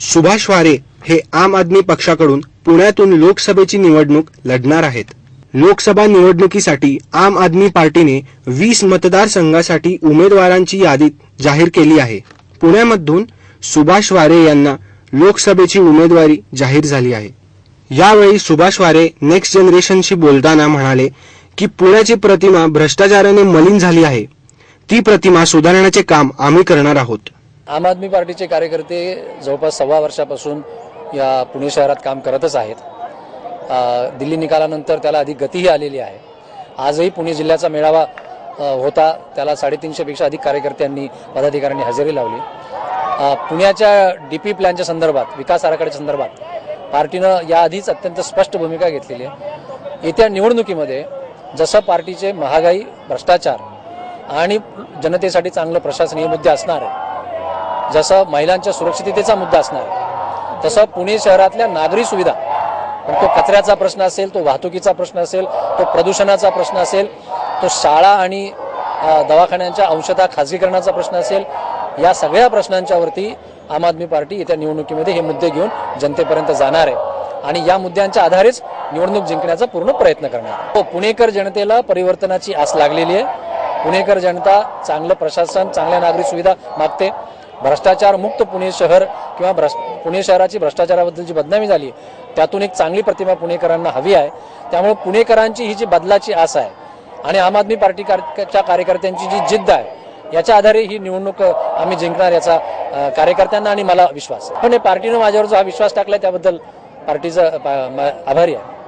सुभाष वारे हे आम आदमी पक्षाकडून पुण्यातून लोकसभेची निवडणूक लढणार आहेत. लोकसभा निवडणुकीसाठी आम आदमी पार्टीने वीस मतदारसंघासाठी उमेदवारांची यादी जाहीर केली आहे. पुण्यामधून सुभाष वारे यांना लोकसभेची उमेदवारी जाहीर झाली आहे. यावेळी सुभाष वारे नेक्स्ट जनरेशनशी बोलताना म्हणाले की पुण्याची प्रतिमा भ्रष्टाचाराने मलिन झाली आहे. ती प्रतिमा सुधारण्याचे काम आम्ही करणार आहोत. आम आदमी पार्टीचे कार्यकर्ते जवळपास सव्वा वर्षापासून या पुणे शहरात काम करतच आहेत. दिल्ली निकालानंतर त्याला अधिक गतीही आलेली आहे. आजही पुणे जिल्ह्याचा मेळावा होता. त्याला साडेतीनशेपेक्षा अधिक कार्यकर्त्यांनी पदाधिकाऱ्यांनी हजेरी लावली. पुण्याच्या डी पी प्लॅनच्या संदर्भात विकास आराखड्याच्या संदर्भात पार्टीनं याआधीच अत्यंत स्पष्ट भूमिका घेतलेली आहे. येत्या निवडणुकीमध्ये जसं पार्टीचे महागाई भ्रष्टाचार आणि जनतेसाठी चांगलं प्रशासन हे मुद्दे असणार आहे जसं महिलांच्या सुरक्षिततेचा मुद्दा असणार आहे तसं पुणे शहरातल्या नागरी सुविधा पण तो कचऱ्याचा प्रश्न असेल तो वाहतुकीचा प्रश्न असेल तो प्रदूषणाचा प्रश्न असेल तो शाळा आणि दवाखान्यांच्या अंशतः खाजगीकरणाचा प्रश्न असेल या सगळ्या प्रश्नांच्यावरती आम आदमी पार्टी येत्या निवडणुकीमध्ये हे मुद्दे घेऊन जनतेपर्यंत जाणार आहे. आणि या मुद्द्यांच्या आधारेच निवडणूक जिंकण्याचा पूर्ण प्रयत्न करणार तो हो, पुणेकर जनतेला परिवर्तनाची आस लागलेली आहे. पुणेकर जनता चांगलं प्रशासन चांगल्या नागरिक सुविधा मागते. भ्रष्टाचार मुक्त पुणे शहर किंवा भ्रष्ट पुणे शहराची भ्रष्टाचाराबद्दलची बदनामी झाली आहे, त्यातून एक चांगली प्रतिमा पुणेकरांना हवी आहे. त्यामुळे पुणेकरांची ही जी बदलाची आस आहे आणि आम आदमी पार्टीच्या कार्यकर्त्यांची जी जिद्द आहे याच्या आधारे ही निवडणूक आम्ही जिंकणार याचा कार्यकर्त्यांना आणि मला विश्वास पण पार्टीनं माझ्यावर जो हा विश्वास टाकलाय त्याबद्दल पार्टीचा म- आभारी आहे.